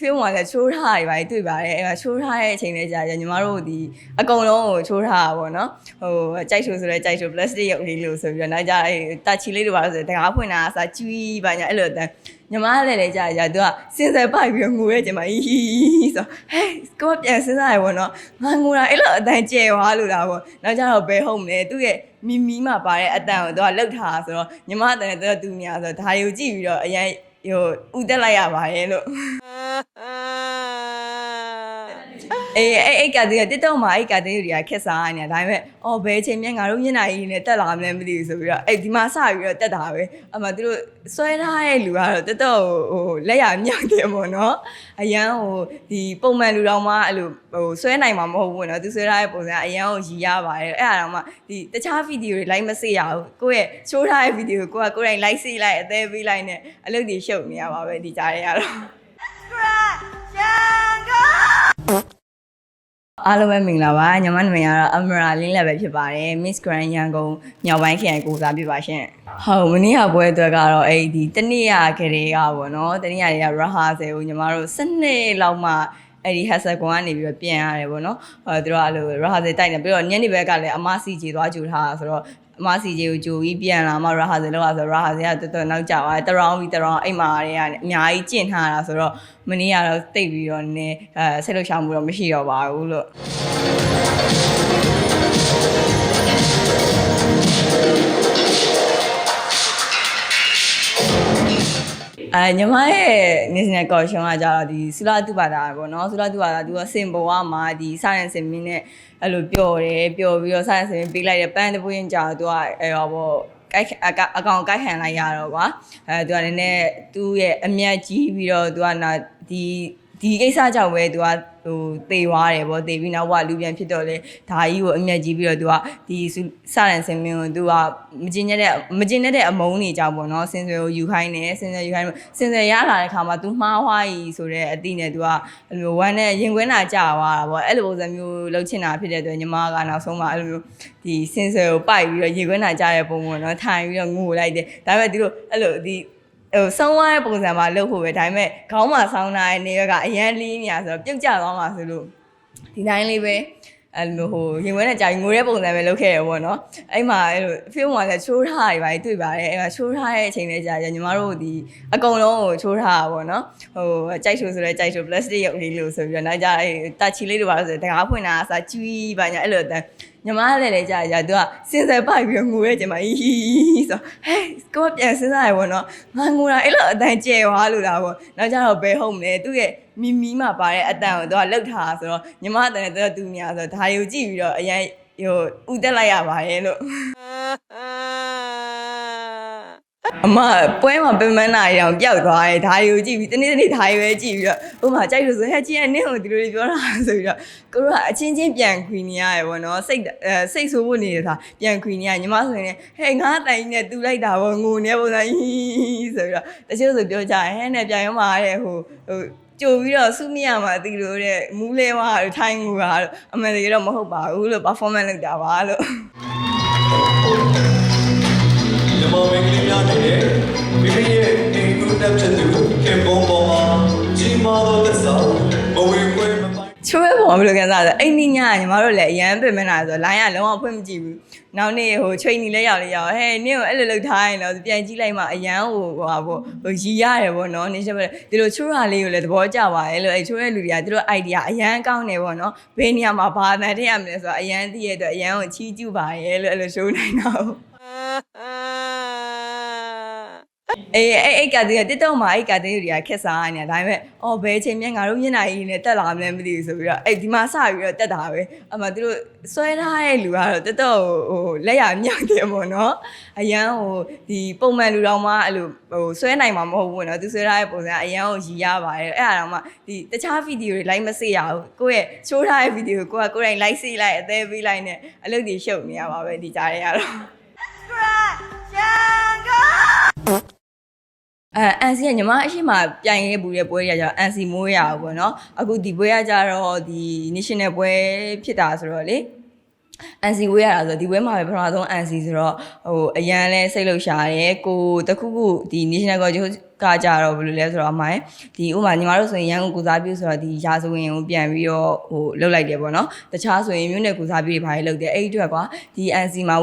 film မှာလည်းချိုးထားရပါတွေ့ပါတယ်အဲ့မှာချိုးထားတဲ့အချိန်လေးကြာကြာညီမတို့ဒီအကုန်လုံးကိုချိုးထားတာပေါ့နော်ဟိုကြိုက်ချိုးဆိုလဲကြိုက်ချိုး plastic ရုပ်လေးလို့ဆိုပြီးတော့နောက်ကြအဲ့တာချီလေးတွေပါလို့ဆိုတကားဖွင့်တာအစားကျွီးပါညာအဲ့လိုအတန်းညီမလည်းလည်းကြာကြာသူကစင်စယ်ပိုက်ပြီးတော့ငိုရဲချိန်မှာဟီဟီဆိုဟဲ့ကိုကပြန်စဉ်းစားရပေါ့နော်ငါငိုတာအဲ့လိုအတန်းကျဲသွားလို့လားပေါ့နောက်ကြတော့ဘယ်ဟုတ်မလဲသူ့ရဲ့မီမီမှာပါတဲ့အတန်းကိုသူကလှုပ်ထားဆိုတော့ညီမအတန်းနဲ့သူကတူညာဆိုတော့ဒါတွေကိုကြည့်ပြီးတော့အရင်ဟိုဥတက်လိုက်ရပါတယ်လို့ အေးအဲ့အဲ့ကတည်းကတစ်တော့မှာအဲ့ကတည်းကတွေကခက်စားနေတယ်ဒါပေမဲ့အော်ဘယ်ချိန်မြဲငါတို့မျက်နှာကြီးနဲ့တက်လာမလဲမသိဘူးဆိုပြီးတော့အဲ့ဒီမှာစပြီးတော့တက်တာပဲအမှသူတို့ဆွဲထားတဲ့လူကတော့တစ်တော့ဟိုလက်ရမြောက်တယ်ပေါ့နော်အရန်ဟိုဒီပုံမှန်လူတော်မှအဲ့လိုဟိုဆွဲနိုင်မှာမဟုတ်ဘူးနော်သူဆွဲထားတဲ့ပုံစံအရန်ကိုရည်ရပါတယ်အဲ့ဒါတော့မှဒီတခြားဗီဒီယိုတွေလိုက်မစေရဘူးကိုယ့်ရဲ့ချိုးထားတဲ့ဗီဒီယိုကိုကကိုယ်တိုင်လိုက်စေလိုက်အသေးပေးလိုက်နဲ့အလုပ်တွေရှုပ်နေရပါပဲဒီကြားထဲကတော့ အားလုံးပဲမင်္ဂလာပါညီမနာမည်ကတော့အမရာလင်းလက်ပဲဖြစ်ပါတယ် Miss Grand ရန်ကုန်ညောင်ပိုင်းခရိုင်ကိုစားပြပါရှင်ဟုတ်မနေ့ကပွဲအတွက်ကတော့အဲ့ဒီတနေ့ရခရေကပေါ့နော်တနေ့ရတွေက rehearsal ကိုညီမတို့7နှစ်လောက်မှအဲ့ဒီ hassle ကွန်ကနေပြီးတော့ပြန်ရတယ်ပေါ့နော်အဲသူတို့ကအဲ့လို rehearsal တိုက်နေပြီးတော့ညနေဘက်ကလည်းအမစီကြီးသွားကြူထားတာဆိုတော့ အမစီကြီးကိုကြိုပြီးပြန်လာမှ rehearsal လောက်ရဆို rehearsal ကတော်တော်နောက်ကျသွားတယ်တရောင်းပြီးတရောင်းအိမ်မာတွေကအများကြီးကျင့်ထားတာဆိုတော့မနေ့ကတော့တိတ်ပြီးတော့နည်းအဲဆက်လို့ချောင်းမှုတော့မရှိတော့ပါဘူးလို့ အဲညီမရဲ့ national caution ကကြတော့ဒီဆူလာတုပါတာပေါ့နော်ဆူလာတုပါတာသူကစင်ပေါ်ကမှာဒီစရန်စင်မင်းနဲ့အဲ့လိုပျော်တယ်ပျော်ပြီးတော့စရန်စင်မင်းပေးလိုက်တဲ့ပန်းတပွင့်ကြာသူကအဲ့ဟောပေါ့ကိုက်အကအကောင်ကိုက်ခံလိုက်ရတော့ကွာအဲသူကလည်းနည်းသူ့ရဲ့အမျက်ကြီးပြီးတော့သူကနာဒီဒီကိစ္စကြောင့်ပဲသူက ဟိုတေသွားတယ်ဗောတေပြီးနောက်ကလူပြန်ဖြစ်တော့လေဒါကြီးကိုအမျက်ကြီးပြီးတော့သူကဒီစရန်စင်မင်းကိုသူကမကျင်ရတဲ့မကျင်တဲ့အမုန်းတွေကြောင့်ပေါ့နော်စင်ဆွေကိုယူခိုင်းတယ်စင်ဆွေယူခိုင်းစင်ဆွေရလာတဲ့ခါမှာ तू မှားွားကြီးဆိုတဲ့အတိနဲ့ तू ကအဲ့လိုဝမ်းနဲ့ရင်ခွင်းတာကြာသွားတာဗောအဲ့လိုပုံစံမျိုးလှုပ်ချင်တာဖြစ်တဲ့အတွက်ညီမကနောက်ဆုံးမှာအဲ့လိုမျိုးဒီစင်ဆွေကိုပိုက်ပြီးတော့ရင်ခွင်းတာကြာတဲ့ပုံပေါ့နော်ထိုင်ပြီးတော့ငိုလိုက်တယ်ဒါပေမဲ့ဒီလိုအဲ့လိုဒီ ဟိုဆောင်းသွားတဲ့ပုံစံမှာလှုပ်ဖို့ပဲဒါပေမဲ့ခေါင်းမှာဆောင်းထားတဲ့နေရွက်ကအရန်လီးနေရဆိုတော့ပြုတ်ကျသွားမှာဆိုလို့ဒီတိုင်းလေးပဲအဲ့လိုဟိုရင်ခွဲနဲ့ကြာငိုတဲ့ပုံစံပဲလုပ်ခဲ့ရပေါ့နော်အဲ့မှာအဲ့လို film မှာလည်းချိုးထားရပါတွေ့ပါတယ်အဲ့မှာချိုးထားတဲ့အချိန်လေးကြာကြာညီမတို့ဒီအကုန်လုံးကိုချိုးထားတာပေါ့နော်ဟိုကြိုက်ချိုးဆိုလဲကြိုက်ချိုး plastic ရုပ်လေးလို့ဆိုပြီးတော့နောက်ကြအဲ့တာချီလေးတွေပါလို့ဆိုတကားဖွင့်တာအစားကျွီးပါညာအဲ့လိုအတန်း ညီမလည်းလည်းကြာကြာသူကစင်စယ်ပိုက်ပြီးတော့ငိုရဲချိန်မှာဟီဟီဆိုဟဲ့ကိုကပြန်စဉ်းစားရပေါ့နော်ငါငိုတာအဲ့လိုအတန်းကျဲသွားလို့လားပေါ့နောက်ကြတော့ဘယ်ဟုတ်မလဲသူ့ရဲ့မီမီမှာပါတဲ့အတန်းကိုသူကလှုပ်ထားတာဆိုတော့ညီမအတန်းနဲ့သူကတူညာဆိုတော့ဒါတွေကိုကြည့်ပြီးတော့အရင်ဟိုဥတက်လိုက်ရပါတယ်လို့ အမပွဲမှာပင်မနာရအောင်ပျောက်သွားတယ်ဒါတွေကိုကြည့်ပြီးတနေ့တနေ့ဒါတွေပဲကြည့်ပြီးတော့ဥမာကြိုက်လို့ဆိုဟဲ့ကြည့်ရနင့်ကိုဒီလိုတွေပြောတာဆိုပြီးတော့ကိုတို့ကအချင်းချင်းပြန်ခွေနေရတယ်ဗောနော်စိတ်အဲစိတ်ဆိုးဖို့နေတာပြန်ခွေနေရညီမဆိုရင်လည်းဟဲ့ငါတိုင်နဲ့တူလိုက်တာဗောငိုနေပုံစံဟီးဆိုပြီးတော့တချို့ဆိုပြောကြတယ်ဟဲ့နဲ့ပြန်ရမှာတဲ့ဟိုဟိုကြိုပြီးတော့စုမရမှာတီလို့တဲ့မူးလဲဝါတို့ထိုင်းငူတာတို့အမှန်တကယ်တော့မဟုတ်ပါဘူးလို့ performance လုပ်တာပါလို့ မြန်မာမင်္ဂလိများနဲ့မိမိရဲ့အိမ်ကူတက်ဖြစ်သူခင်ပွန်ပေါ်မှာကြီးမားသောသက်သာမဝေခွဲမပိုင်ချိုးရဲပုံကဘယ်လိုကန်စားလဲအဲ့ဒီညညီမတို့လည်းအရန်ပြင်မနာဆိုလိုင်းကလုံးဝဖွင့်မကြည့်ဘူးနောက်နေ့ဟိုချိန်နီလဲရောက်လဲရောက်ဟဲ့နင့်ကိုအဲ့လိုလုပ်ထားရင်တော့ပြန်ကြည့်လိုက်မှအရန်ဟိုဟိုဟာပေါ့ဟိုရီရတယ်ပေါ့နော်နေချက်ပဲဒီလိုချိုးရလေးကိုလည်းသဘောကျပါရဲ့လို့အဲ့ချိုးရဲလူတွေကသူတို့ idea အရန်ကောင်းတယ်ပေါ့နော်ဘယ်နေရာမှာဘာတန်ထည့်ရမလဲဆိုတော့အရန်သိရတဲ့အတွက်အရန်ကိုချီးကျူးပါရဲ့လို့အဲ့လိုရှိုးနိုင်တော့ အေးအဲ့အဲ့ကတည်းကတစ်တော့မှာအဲ့ကတည်းကတွေကခက်စားနေတယ်ဒါပေမဲ့အော်ဘယ်ချိန်မြဲငါတို့မျက်နှာကြီးနဲ့တက်လာမလဲမသိဘူးဆိုပြီးတော့အဲ့ဒီမှာစပြီးတော့တက်တာပဲအမှသူတို့ဆွဲထားတဲ့လူကတော့တက်တော့ဟိုလက်ရမြောက်တယ်ပေါ့နော်အရန်ဟိုဒီပုံမှန်လူတော်မှအဲ့လိုဟိုဆွဲနိုင်မှာမဟုတ်ဘူးနော်သူဆွဲထားတဲ့ပုံစံအရန်ကိုရည်ရပါတယ်အဲ့ဒါတော့မှဒီတခြားဗီဒီယိုတွေလိုက်မစေရဘူးကိုယ့်ရဲ့ချိုးထားတဲ့ဗီဒီယိုကိုကကိုယ်တိုင်လိုက်စေလိုက်အသေးပေးလိုက်နဲ့အလုပ်တွေရှုပ်နေရပါပဲဒီကြားထဲကတော့အဲအန် စီကညီမအရှိမပြိုင်ရဲဘူးတဲ့ပွဲတွေကကျတော့အန်စီမိုးရအောင်ပေါ့နော်အခုဒီပွဲကကြတော့ဒီ national ပွဲဖြစ်တာဆိုတော့လေအန်စီဝေးရတာဆိုတော့ဒီပွဲမှာပဲပထမဆုံးအန်စီဆိုတော့ဟိုအရန်လဲစိတ်လှုပ်ရှားတယ်ကိုတခုခုဒီ national ကို ကကြတော့ဘယ်လိုလဲဆိုတော့အမိုင်းဒီဥမာညီမတို့ဆိုရင်ရန်ကုန်ကုစားပြုဆိုတော့ဒီရာဇဝင်ကိုပြန်ပြီးတော့ဟိုလုတ်လိုက်တယ်ပေါ့နော်တခြားဆိုရင်မြို့နယ်ကုစားပြုတွေဘာတွေလုတ်တယ်အဲ့ဒီအတွက်ကွာဒီ NC မှာ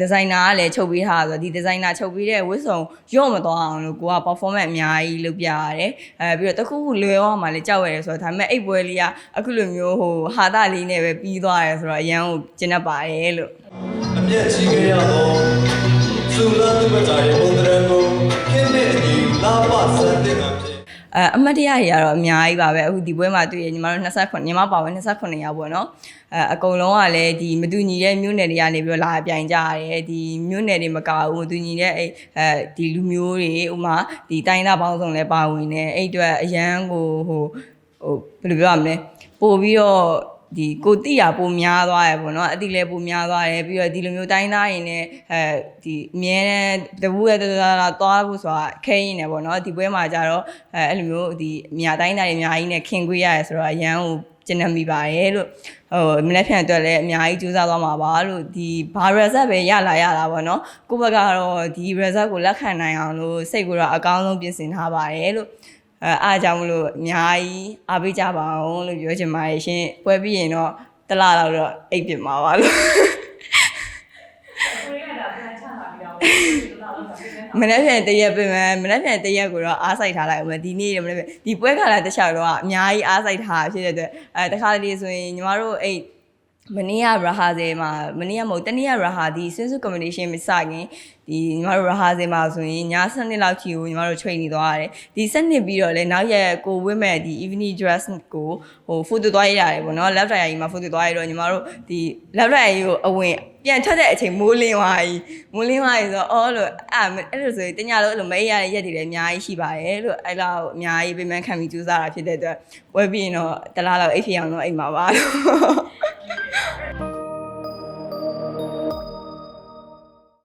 ဒီဇိုင်နာကလည်းချုပ်ပေးထားဆိုတော့ဒီဒီဇိုင်နာချုပ်ပေးတဲ့ဝတ်စုံရော့မသွားအောင်လို့ကိုက performance အများကြီးလုပ်ပြရတယ်အဲပြီးတော့တခုခုလွယ်သွားမှလည်းကြောက်ရတယ်ဆိုတော့ဒါပေမဲ့အိတ်ပွဲလေးကအခုလိုမျိုးဟိုဟာတာလေးနဲ့ပဲပြီးသွားတယ်ဆိုတော့အရန်ကိုကျဉ်တ်ပါတယ်လို့အမျက်ကြီးခဲ့ရသောသုလတုပ္ပတာရဲ့ဘုံတရံကိုခင်းတဲ့အညီလာ ပစံတဲ့ကဖြစ်အဲအမတ်တရားတွေကတော့အများကြီးပါပဲအခုဒီပွဲမှာတွေ့ရညီမတို့28ညီမပါဝင်28ရောက်ပေါ့နော်အဲအကုန်လုံးကလည်းဒီမတူညီတဲ့မြို့နယ်တွေကနေပြီးတော့လာပြိုင်ကြရတယ်ဒီမြို့နယ်တွေမကဘူးမတူညီတဲ့အဲအဲဒီလူမျိုးတွေဥမာဒီတိုင်းသားပေါင်းစုံလည်းပါဝင်နေအဲ့အတွက်အရန်ကိုဟိုဟိုဘယ်လိုပြောရမလဲပို့ပြီးတော့ ဒီကိုတိရပိုများသွားရယ်ပေါ့နော်အတိလည်းပိုများသွားတယ်ပြီးတော့ဒီလိုမျိုးတိုင်းသားရင်လည်းအဲဒီအမြဲတမ်းတပူးရတတလာသွားဖို့ဆိုတာခဲရင်နေပေါ့နော်ဒီပွဲမှာကြတော့အဲအဲ့လိုမျိုးဒီအများတိုင်းသားတွေအများကြီးနဲ့ခင်ခွေးရတယ်ဆိုတော့အရန်ကိုကျင့်နေမိပါတယ်လို့ဟိုမနေ့ဖြန်အတွက်လည်းအများကြီးကြိုးစားသွားမှာပါလို့ဒီဘာ result ပဲရလာရတာပေါ့နော်ကိုယ့်ဘက်ကတော့ဒီ result ကိုလက်ခံနိုင်အောင်လို့စိတ်ကိုတော့အကောင်းဆုံးပြင်ဆင်ထားပါတယ်လို့ အဲအားကြောင့်မလို့အများကြီးအားပေးကြပါအောင်လို့ပြောချင်ပါတယ်ရှင်ပွဲပြီးရင်တော့တစ်လားတော့တော့အိတ်ပြစ်မှာပါလို့မနေ့ပြန်တရက်ပြင်မယ်မနေ့ပြန်တရက်ကိုတော့အားစိုက်ထားလိုက်အောင်မယ်ဒီနေ့မနေ့ပြန်ဒီပွဲခါလာတစ်ခြားတော့အများကြီးအားစိုက်ထားဖြစ်တဲ့အတွက်အဲတခါတလေဆိုရင်ညီမတို့အိတ် မနေ့ကရဟာဇယ်မှာမနေ့ကမဟုတ်တနေ့ကရဟာဒီ swimsuit combination မစခင်ဒီညီမတို့ရဟာဇယ်မှာဆိုရင်ည7နှစ်လောက်ချီကိုညီမတို့ချိန်နေသွားရတယ်ဒီ7နှစ်ပြီးတော့လဲနောက်ရက်ကိုဝတ်မဲ့ဒီ evening dress ကိုဟို photo သွားရရတယ်ပေါ့နော် left right ကြီးမှာ photo သွားရတော့ညီမတို့ဒီ left right ကြီးကိုအဝင်ပြန်ထွက်တဲ့အချိန်မိုးလင်းသွားပြီမိုးလင်းသွားပြီဆိုတော့အော်လို့အဲ့အဲ့လိုဆိုရင်တညလုံးအဲ့လိုမအေးရတဲ့ရက်တွေလည်းအများကြီးရှိပါတယ်လို့အဲ့လောက်အများကြီးပြင်ပန်းခံပြီးကြိုးစားတာဖြစ်တဲ့အတွက်ဝယ်ပြီးရင်တော့တလားလောက်အိတ်ဖြစ်အောင်တော့အိတ်မှာပါလို့